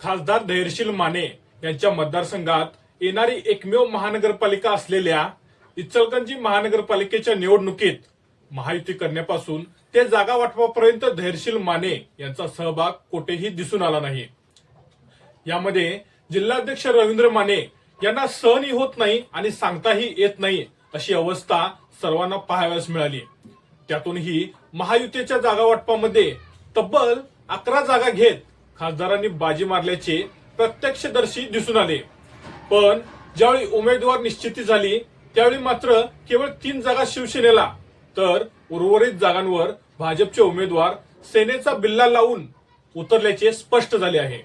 खासदार धैर्यशील माने यांच्या मतदारसंघात येणारी एकमेव महानगरपालिका असलेल्या इचलकरंजी महानगरपालिकेच्या निवडणुकीत महायुती करण्यापासून ते जागा वाटपापर्यंत धैर्यशील माने यांचा सहभाग कोठेही दिसून आला नाही. यामध्ये जिल्हाध्यक्ष रवींद्र माने यांना सहनही होत नाही आणि सांगताही येत नाही अशी अवस्था सर्वांना पाहावयास मिळाली. त्यातूनही महायुतीच्या जागा वाटपामध्ये तब्बल अकरा जागा घेत खासदारांनी बाजी मारल्याचे प्रत्यक्षदर्शी दिसून आले. पण ज्यावेळी उमेदवार निश्चिती झाली त्यावेळी मात्र केवळ तीन जागा शिवसेनेला. तर उर्वरित जागांवर भाजपचे उमेदवार सेनेचा बिल्ला लावून उतरल्याचे स्पष्ट झाले आहे.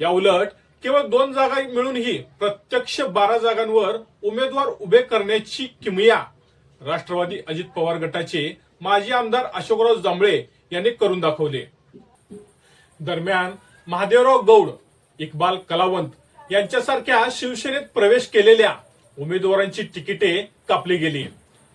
या उलट केवळ दोन जागा मिळूनही प्रत्यक्ष बारा जागांवर उमेदवार उभे करण्याची किमया राष्ट्रवादी अजित पवार गटाचे माजी आमदार अशोकराव जांभळे यांनी करून दाखवले. दरम्यान महादेवराव गौड इक्बाल कलावंत यांच्यासारख्या शिवसेनेत प्रवेश केलेल्या उमेदवारांची तिकिटे कापली गेली.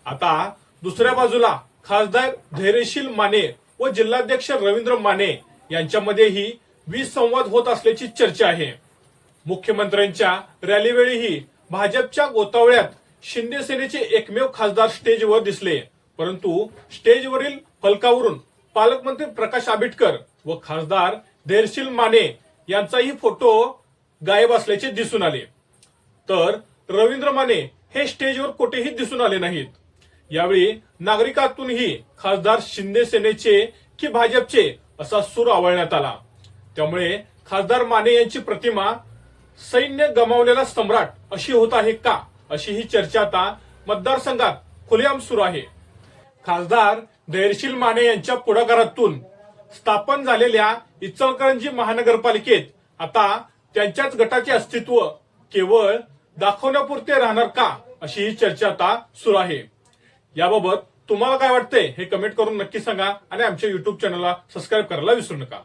आता दुसऱ्या बाजूला खासदार धैर्यशील माने व जिल्हाध्यक्ष रवींद्र माने यांच्यामध्येही वीज संवाद होत असल्याची चर्चा आहे. मुख्यमंत्र्यांच्या रॅलीवेळीही भाजपच्या गोतावळ्यात शिंदे सेनेचे एकमेव खासदार स्टेजवर दिसले परंतु स्टेजवरील फलकावरून पालकमंत्री प्रकाश आंबेडकर व खासदार धैर्यशील माने यांचाही फोटो गायब असल्याचे दिसून आले. तर रवींद्र माने हे स्टेजवर कुठेही दिसून आले नाहीत. यावेळी नागरिकातूनही खासदार शिंदे सेनेचे की भाजपचे असा सूर आवळण्यात आला. त्यामुळे खासदार माने यांची प्रतिमा सैन्य गमावलेला सम्राट अशी होत आहे का अशी ही चर्चा आता मतदारसंघात खुलेआम सुरू आहे. खासदार धैर्यशील माने यांच्या पुढाकारातून स्थापन झालेल्या इचलकरंजी महानगरपालिकेत आता त्यांच्याच गटाचे अस्तित्व केवळ दाखवण्यापुरते राहणार का अशी ही चर्चा आता सुरू आहे. याबाबत तुम्हाला काय वाटतंय हे कमेंट करून नक्की सांगा आणि आमच्या युट्यूब चॅनलला सबस्क्राईब करायला विसरू नका.